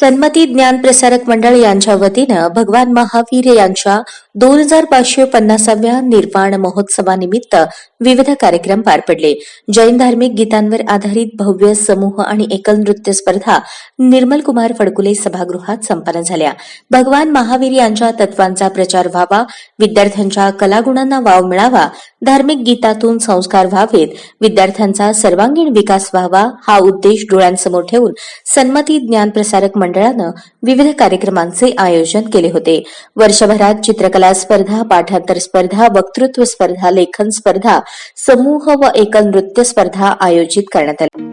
सन्मती ज्ञान प्रसारक मंडळ यांच्या वतीनं भगवान महावीर यांच्या दोन हजार पाचशे पन्नासाव्या निर्वाण महोत्सवानिमित्त विविध कार्यक्रम पार पडले. जैन धार्मिक गीतांवर आधारित भव्य समूह आणि एकल नृत्य स्पर्धा निर्मल कुमार फडकुले सभागृहात संपन्न झाल्या. भगवान महावीर यांच्या तत्वांचा प्रचार व्हावा विद्यार्थ्यांच्या कलागुणांना वाव मिळावा धार्मिक गीतातून संस्कार व्हावेत विद्यार्थ्यांचा सर्वांगीण विकास व्हावा हा उद्देश डोळ्यांसमोर ठेवून सन्मती ज्ञान प्रसारक मंडळ मंडळानं विविध कार्यक्रमांचे आयोजन केले होते. वर्षभरात चित्रकला स्पर्धा पाठांतर स्पर्धा वक्तृत्व स्पर्धा लेखन स्पर्धा समूह व एकल नृत्य स्पर्धा आयोजित करण्यात आल्या.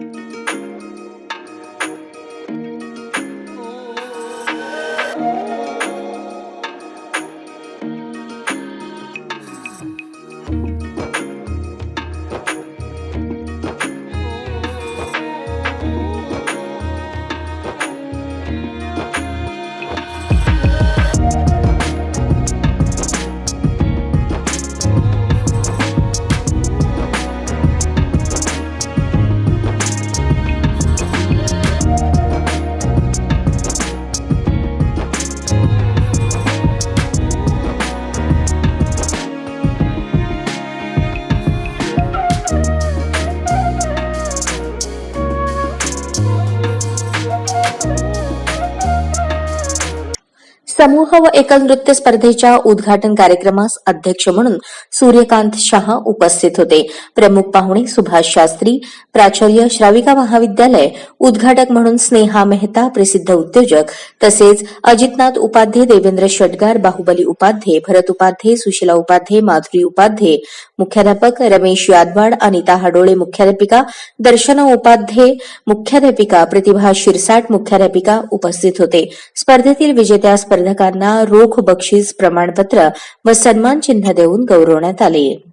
समूह व एकल नृत्य स्पर्धेच्या उद्घाटन कार्यक्रमास अध्यक्ष म्हणून सूर्यकांत शहा उपस्थित होते. प्रमुख पाहुणे सुभाष शास्त्री प्राचार्य श्राविका महाविद्यालय उद्घाटक म्हणून स्नेहा मेहता प्रसिद्ध उद्योजक तसेच अजितनाथ उपाध्ये देवेंद्र शेटगार बाहुबली उपाध्ये भरत उपाध्ये सुशीला उपाध्ये माधुरी उपाध्ये मुख्याध्यापक रमेश यादवाड अनिता हडोळे मुख्याध्यापिका दर्शना उपाध्ये मुख्याध्यापिका प्रतिभा शिरसाट मुख्याध्यापिका उपस्थित होते. स्पर्धेतील विजेत्या स्पर्धकांना रोख बक्षीस प्रमाणपत्र व सन्मान चिन्ह देऊन गौरवण्यात आले.